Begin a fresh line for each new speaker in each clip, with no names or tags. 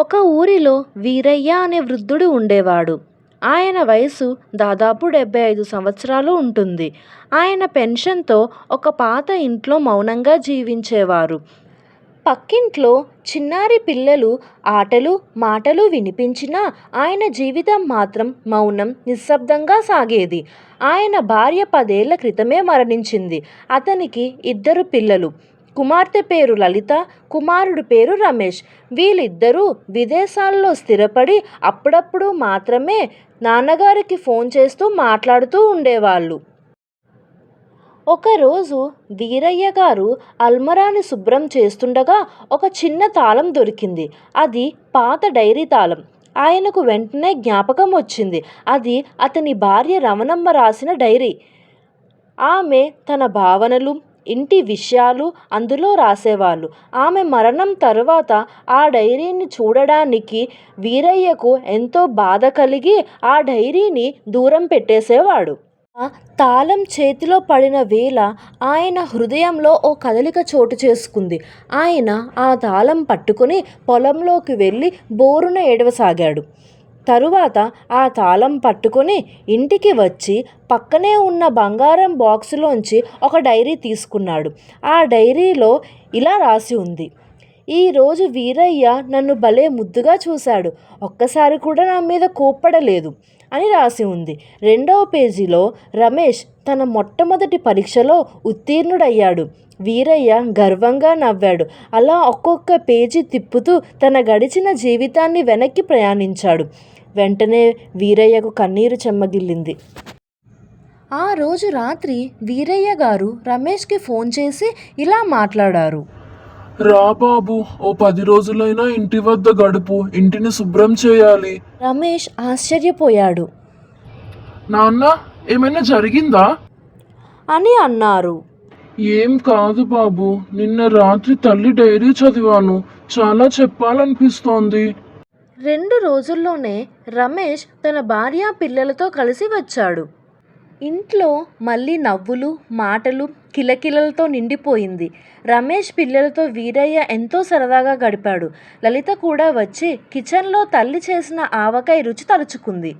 ఒక ఊరిలో వీరయ్య అనే వృద్ధుడు ఉండేవాడు. ఆయన వయసు దాదాపు డెబ్బై ఐదు సంవత్సరాలు ఉంటుంది. ఆయన పెన్షన్తో ఒక పాత ఇంట్లో మౌనంగా జీవించేవారు. పక్కింట్లో చిన్నారి పిల్లలు ఆటలు, మాటలు వినిపించినా ఆయన జీవితం మాత్రం మౌనం, నిశ్శబ్దంగా సాగేది. ఆయన భార్య పదేళ్ళ క్రితమే మరణించింది. అతనికి ఇద్దరు పిల్లలు. కుమార్తె పేరు లలిత, కుమారుడి పేరు రమేష్. వీళ్ళిద్దరూ విదేశాల్లో స్థిరపడి అప్పుడప్పుడు మాత్రమే నాన్నగారికి ఫోన్ చేస్తూ మాట్లాడుతూ ఉండేవాళ్ళు ఒకరోజు వీరయ్య గారు అల్మరాని శుభ్రం చేస్తుండగా ఒక చిన్న తాళం దొరికింది. అది పాత డైరీ తాళం. ఆయనకు వెంటనే జ్ఞాపకం వచ్చింది. అది అతని భార్య రమణమ్మ రాసిన డైరీ. ఆమె తన భావనలు, ఇంటి విషయాలు అందులో రాసేవాళ్ళు ఆమె మరణం తరువాత ఆ డైరీని చూడడానికి వీరయ్యకు ఎంతో బాధ కలిగి ఆ డైరీని దూరం పెట్టేసేవాడు. ఆ తాళం చేతిలో పడిన వేళ ఆయన హృదయంలో ఓ కదలిక చోటు చేసుకుంది ఆయన ఆ తాళం పట్టుకుని పొలంలోకి వెళ్ళి బోరున ఏడవసాగాడు. తరువాత ఆ తాళం పట్టుకుని ఇంటికి వచ్చి పక్కనే ఉన్న బంగారం బాక్సులోంచి ఒక డైరీ తీసుకున్నాడు. ఆ డైరీలో ఇలా రాసి ఉంది. ఈరోజు వీరయ్య నన్ను భలే ముద్దుగా చూశాడు. ఒక్కసారి కూడా నా మీద కోప్పడలేదు అని రాసి ఉంది. రెండవ పేజీలో రమేష్ తన మొట్టమొదటి పరీక్షలో ఉత్తీర్ణుడయ్యాడు. వీరయ్య గర్వంగా నవ్వాడు. అలా ఒక్కొక్క పేజీ తిప్పుతూ తన గడిచిన జీవితాన్ని వెనక్కి ప్రయాణించాడు. వెంటనే వీరయ్యకు కన్నీరు చెమ్మగిల్లింది. ఆ రోజు రాత్రి వీరయ్య గారు రమేష్కి ఫోన్ చేసి ఇలా మాట్లాడారు.
రా బాబూ ఓ పది రోజులైనా ఇంటివద్ద గడుపు ఇంటిని శుభ్రం చేయాలి.
రమేష్ ఆశ్చర్యపోయాడు.
నాన్నా ఏమైనా జరిగిందా?
అని అన్నారు.
ఏం కాదు బాబూ నిన్న రాత్రి తల్లి డైరీ చదివాను. చాలా చెప్పాలనిపిస్తోంది.
రెండు రోజుల్లోనే రమేష్ తన భార్య, పిల్లలతో కలిసి వచ్చాడు. ఇంట్లో మళ్ళీ నవ్వులు, మాటలు, కిలకిలలతో నిండిపోయింది. రమేష్ పిల్లలతో వీరయ్య ఎంతో సరదాగా గడిపాడు. లలిత కూడా వచ్చి కిచెన్లో తల్లి చేసిన ఆవకాయ రుచి తలుచుకుంది.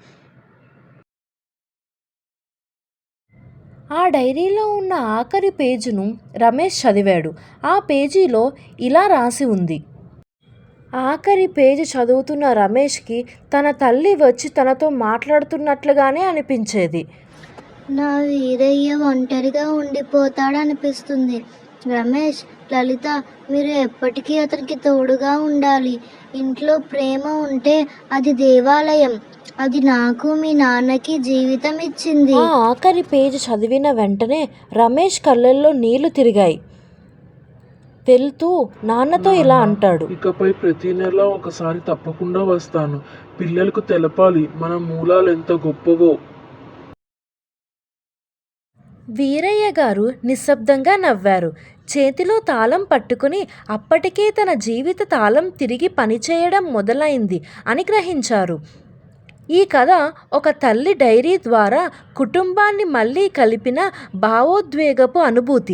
ఆ డైరీలో ఉన్న ఆఖరి పేజీను రమేష్ చదివాడు. ఆ పేజీలో ఇలా రాసి ఉంది. ఆఖరి పేజీ చదువుతున్న రమేష్కి తన తల్లి వచ్చి తనతో మాట్లాడుతున్నట్లుగానే అనిపించేది.
నా వీరయ్య ఒంటరిగా ఉండిపోతాడనిపిస్తుంది. రమేష్, లలిత మీరు ఎప్పటికీ అతనికి తోడుగా ఉండాలి. ఇంట్లో ప్రేమ ఉంటే అది దేవాలయం. అది నాకు మీ నాన్నకి జీవితం ఇచ్చింది.
ఆ ఆఖరి పేజీ చదివిన వెంటనే రమేష్ కళ్ళల్లో నీళ్ళు తిరిగాయి. వెళ్తూ నాన్నతో ఇలా అంటాడు.
ఇకపై ప్రతి నెలా ఒకసారి తప్పకుండా వస్తాను. పిల్లలకు తెలపాలి మన మూలాలు ఎంత గొప్పవో.
వీరయ్య గారు నిశ్శబ్దంగా నవ్వారు. చేతిలో తాళం పట్టుకుని అప్పటికే తన జీవిత తాళం తిరిగి పనిచేయడం మొదలైంది అని గ్రహించారు. ఈ కథ ఒక తల్లి డైరీ ద్వారా కుటుంబాన్ని మళ్ళీ కలిపిన భావోద్వేగపు అనుభూతి.